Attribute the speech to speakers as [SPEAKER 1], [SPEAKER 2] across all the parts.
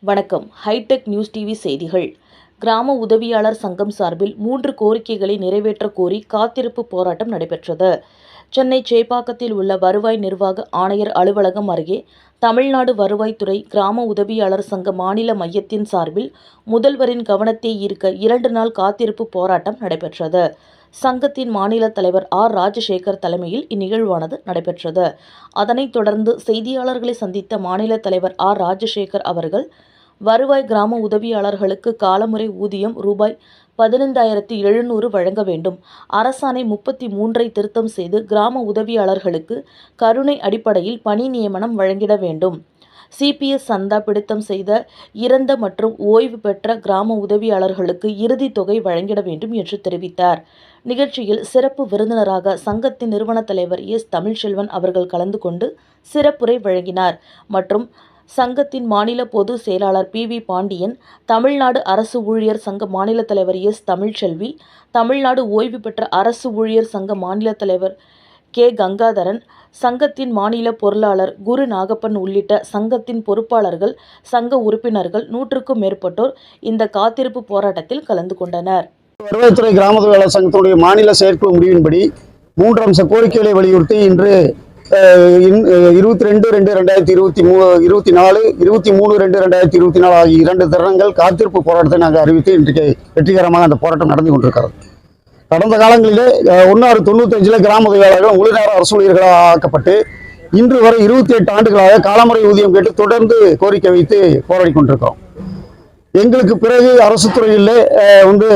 [SPEAKER 1] வணக்கம். Hitech news TV செய்திகள். கிராம உதவியாளர் சங்கம் சார்பில் மூன்று கோரிக்கைகளை நிறைவேற்ற கோரி காத்திருப்பு போராட்டம் நடைபெற்றது. சென்னை சேப்பாக்கத்தில் உள்ள வருவாய் நிர்வாக ஆணையர் அலுவலகம் அருகே தமிழ்நாடு வருவாய்த்துறை கிராம உதவியாளர் சங்க மாநில மையத்தின் சார்பில் முதல்வரின் கவனத்தை ஈர்க்க இரண்டு நாள் காத்திருப்பு போராட்டம் நடைபெற்றது. சங்கத்தின் மாநில தலைவர் ஆர். ராஜசேகர் தலைமையில் இந்நிகழ்வானது நடைபெற்றது. அதனைத் தொடர்ந்து செய்தியாளர்களை சந்தித்த மாநில தலைவர் ஆர். ராஜசேகர் அவர்கள் வருவாய் கிராம உதவியாளர்களுக்கு காலமுறை ஊதியம் ரூபாய் பதினைந்தாயிரத்தி எழுநூறு வழங்க வேண்டும். அரசாணை முப்பத்தி மூன்றை திருத்தம் செய்து கிராம உதவியாளர்களுக்கு கருணை அடிப்படையில் பணி நியமனம் வழங்கிட வேண்டும். சிபிஎஸ் சந்தா பிடித்தம் செய்த இறந்த மற்றும் ஓய்வு பெற்ற கிராம உதவியாளர்களுக்கு இறுதி தொகை வழங்கிட வேண்டும் என்று தெரிவித்தார். நிகழ்ச்சியில் சிறப்பு விருந்தினராக சங்கத்தின் நிறுவன தலைவர் எஸ். தமிழ்ச்செல்வன் அவர்கள் கலந்து கொண்டு சிறப்புரை வழங்கினார். மற்றும் சங்கத்தின் மாநில பொது செயலாளர் பி. வி. பாண்டியன் தமிழ்நாடு அரசு ஊழியர் சங்க மாநில தலைவர் எஸ். தமிழ்ச்செல்வி தமிழ்நாடு ஓய்வு பெற்ற அரசு ஊழியர் சங்க மாநில தலைவர் கே. கங்காதரன் சங்கத்தின் மாநில பொருளாளர் குரு நாகப்பன் உள்ளிட்ட சங்கத்தின் பொறுப்பாளர்கள் சங்க உறுப்பினர்கள் நூற்றுக்கும் மேற்பட்டோர் இந்த காத்திருப்பு போராட்டத்தில் கலந்து கொண்டனர்.
[SPEAKER 2] வருவாய்த்துறை கிராம தொழிலாளர் சங்கத்தினுடைய மாநில செயற்குழு முடிவின்படி மூன்று அம்ச கோரிக்கைகளை வலியுறுத்தி இன்று இருபத்தி ரெண்டு ரெண்டு ரெண்டாயிரத்தி இருபத்தி மூ இருபத்தி நாலு இருபத்தி மூணு ரெண்டு ரெண்டாயிரத்தி இருபத்தி நாலு ஆகிய இரண்டு தருணங்கள் காத்திருப்பு போராட்டத்தை நாங்கள் அறிவித்து இன்றைக்கு வெற்றிகரமாக அந்த போராட்டம் நடந்து கொண்டிருக்கிறது. கடந்த காலங்களிலே ஒன்னாறு தொண்ணூத்தஞ்சில் கிராம தொழிலாளர்கள் முழு அரசு ஊழியர்களாக ஆக்கப்பட்டு இன்று வரை இருபத்தி எட்டு ஆண்டுகளாக காலமுறை ஊதியம் கேட்டு தொடர்ந்து கோரிக்கை வைத்து போராடி கொண்டிருக்கிறோம். எங்களுக்கு பிறகு அரசு துறையில் வந்து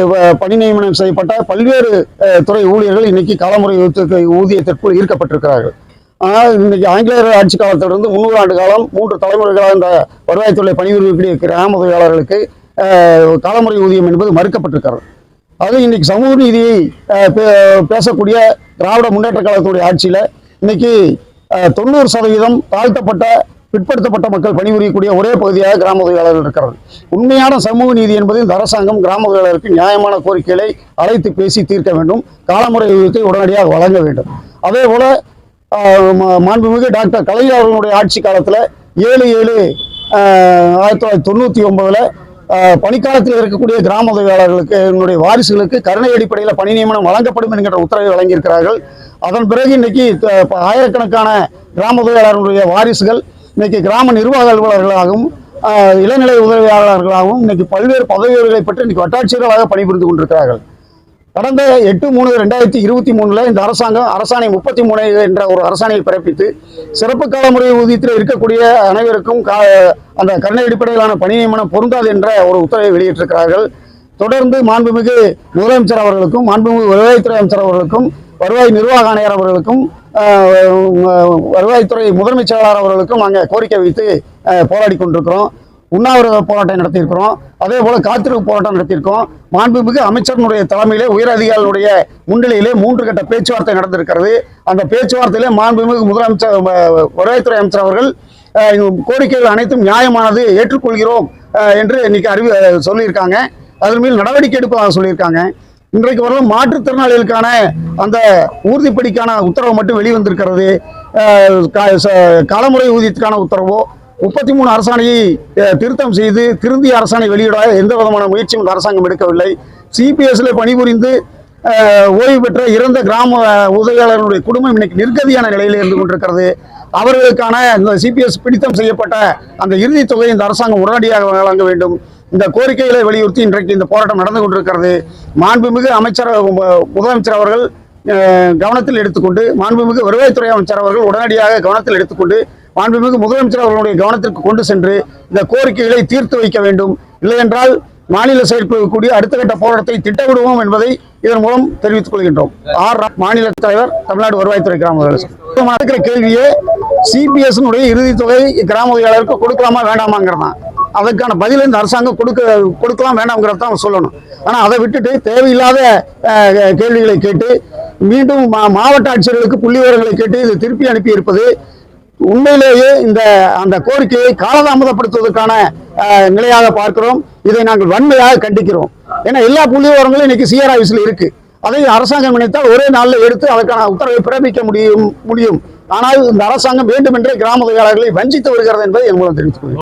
[SPEAKER 2] பணி நியமனம் செய்யப்பட்ட பல்வேறு துறை ஊழியர்கள் இன்னைக்கு காலமுறை ஊதியத்திற்குள் ஈர்க்கப்பட்டிருக்கிறார்கள். ஆனால் இன்னைக்கு ஆங்கிலேயர் ஆட்சி காலத்திலிருந்து முன்னூறு ஆண்டு காலம் மூன்று தலைமுறைகளாக இந்த வருவாய்த்துறை பணிபுரியக்கூடிய கிராம தொழிலாளர்களுக்கு காலமுறை ஊதியம் என்பது மறுக்கப்பட்டிருக்கிறது. அது இன்னைக்கு சமூக நீதியை பே- பேசக்கூடிய திராவிட முன்னேற்ற கழகத்துடைய ஆட்சியில் இன்னைக்கு தொண்ணூறு சதவீதம் தாழ்த்தப்பட்ட பிற்படுத்தப்பட்ட மக்கள் பணிபுரியக்கூடிய ஒரே பகுதியாக கிராம உதவியாளர்கள் இருக்கிறது உண்மையான சமூக நீதி என்பது இந்த அரசாங்கம் கிராம உதவியாளருக்கு நியாயமான கோரிக்கைகளை அழைத்து பேசி தீர்க்க வேண்டும். காலமுறை ஊதியத்தை உடனடியாக வழங்க வேண்டும். அதே போல மாண்புமிகு டாக்டர் கலைஞர் அவர்களுடைய ஆட்சி காலத்தில் ஏழு ஏழு ஆயிரத்தி தொள்ளாயிரத்தி தொண்ணூற்றி ஒன்பதுல பணிக்காலத்தில் இருக்கக்கூடிய கிராம உதவியாளர்களுக்கு என்னுடைய வாரிசுகளுக்கு கருணை அடிப்படையில் பணி நியமனம் வழங்கப்படும் என்கின்ற உத்தரவை வழங்கியிருக்கிறார்கள். அதன் பிறகு இன்னைக்கு ஆயிரக்கணக்கான கிராம உதவியாளர்களுடைய வாரிசுகள் இன்னைக்கு கிராம நிர்வாக அலுவலர்களாகவும் இளநிலை உதவியாளர்களாகவும் இன்னைக்கு பல்வேறு பதவிகளை பெற்று இன்னைக்கு வட்டாட்சியர்களாக பணிபுரிந்து கொண்டிருக்கிறார்கள். கடந்த எட்டு மூணு ரெண்டாயிரத்தி இருபத்தி மூணுல இந்த அரசாங்கம் அரசாணை முப்பத்தி மூணு என்ற ஒரு அரசாணையை பிறப்பித்து சிறப்பு கால முறை ஊதியத்தில் இருக்கக்கூடிய அனைவருக்கும் கா- அந்த கருணை அடிப்படையிலான பணி நியமனம் பொருந்தாது என்ற ஒரு உத்தரவை வெளியிட்டிருக்கிறார்கள். தொடர்ந்து மாண்புமிகு முதலமைச்சர் அவர்களுக்கும் மாண்புமிகு வருவாய்த்துறை அமைச்சர் அவர்களுக்கும் வருவாய் நிர்வாக ஆணையர் அவர்களுக்கும் வருவாய்த்துறை முதன்மைச் செயலாளர் அவர்களுக்கும் நாங்கள் கோரிக்கை வைத்து போராடி கொண்டிருக்கிறோம். உண்ணாவிரத போராட்டம் நடத்தியிருக்கிறோம். அதே போல காத்திருப்பு போராட்டம் நடத்தியிருக்கோம். மாண்புமிகு அமைச்சர்களுடைய தலைமையிலே உயர் அதிகாரிகளுடைய முன்னிலையிலே மூன்று கட்ட பேச்சுவார்த்தை நடந்திருக்கிறது. அந்த பேச்சுவார்த்தையிலே மாண்புமிகு முதலமைச்சர் அஹ், வருவாய்த்துறை அமைச்சர் அவர்கள் கோரிக்கைகள் அனைத்தும் நியாயமானது ஏற்றுக்கொள்கிறோம் என்று இன்னைக்கு அறிவி சொல்லியிருக்காங்க. அதன் மேல் நடவடிக்கை எடுப்பதாக சொல்லியிருக்காங்க. இன்றைக்கு வரலும் மாற்றுத்திறனாளிகளுக்கான அந்த ஊர்திப்படிக்கான உத்தரவு மட்டும் வெளிவந்திருக்கிறது. அஹ், ச- காலமுறை ஊதியத்துக்கான உத்தரவோ முப்பத்தி மூணு அரசாணையை திருத்தம் செய்து திருந்திய அரசாணை வெளியிட எந்த விதமான முயற்சியும் இந்த அரசாங்கம் எடுக்கவில்லை. சிபிஎஸ்ல பணிபுரிந்து ஓய்வு பெற்ற இறந்த கிராம உதவியாளர்களுடைய குடும்பம் இன்னைக்கு நிர்கதியான நிலையில் இருந்து கொண்டிருக்கிறது. அவர்களுக்கான இந்த சிபிஎஸ் பிடித்தம் செய்யப்பட்ட அந்த இறுதித் தொகையை இந்த அரசாங்கம் உடனடியாக வழங்க வேண்டும். இந்த கோரிக்கைகளை வலியுறுத்தி இன்றைக்கு இந்த போராட்டம் நடந்து கொண்டிருக்கிறது. மாண்புமிகு அமைச்சர் முதலமைச்சர் அவர்கள் கவனத்தில் எடுத்துக்கொண்டு மாண்புமிகு வருவாய்த்துறை அமைச்சர் அவர்கள் உடனடியாக கவனத்தில் எடுத்துக்கொண்டு மாண்புமிகு முதலமைச்சர் அவர்களுடைய கவனத்திற்கு கொண்டு சென்று இந்த கோரிக்கைகளை தீர்த்து வைக்க வேண்டும். இல்லையென்றால் மாநில செயற்குழு கூடிய அடுத்த கட்ட போராட்டத்தை திட்டமிடுவோம் என்பதை இதன் மூலம் தெரிவித்துக் கொள்கின்றோம். ஆர் மாநில தலைவர் தமிழ்நாடு வருவாய்த்துறை கிராம முதலமைச்சர் கேள்வியே சிபிஎஸ் இறுதி தொகை கிராம உதவியாளருக்கு கொடுக்கலாமா வேண்டாமாங்கிறது தான் அதற்கான பதிலை இந்த அரசாங்கம் கொடுக்க கொடுக்கலாம் வேண்டாம்ங்கிறத தான் சொல்லணும். ஆனால் அதை விட்டுட்டு தேவையில்லாத அஹ், கேள்விகளை கேட்டு மீண்டும் மா- மாவட்ட ஆட்சியர்களுக்கு புள்ளி விவரங்களை கேட்டு இது திருப்பி அனுப்பி இருப்பது உண்மையிலேயே இந்த அந்த கோரிக்கையை காலதாமதப்படுத்துவதற்கான நிலையாக பார்க்கிறோம். இதை நாங்கள் வன்மையாக கண்டிக்கிறோம். ஏன்னா எல்லா புள்ளிவரங்களும் இன்னைக்கு சிஆர் ஆஃபீஸில் இருக்கு. அதை அரசாங்கம் நினைத்தால் ஒரே நாளில் எடுத்து அதற்கான உத்தரவை பிறப்பிக்க முடியும் முடியும். ஆனால் இந்த அரசாங்கம் வேண்டுமென்றே கிராம தொழிலாளர்களை வஞ்சித்து வருகிறது என்பதை என் மூலம் தெரிவித்துக் கொள்கிறேன்.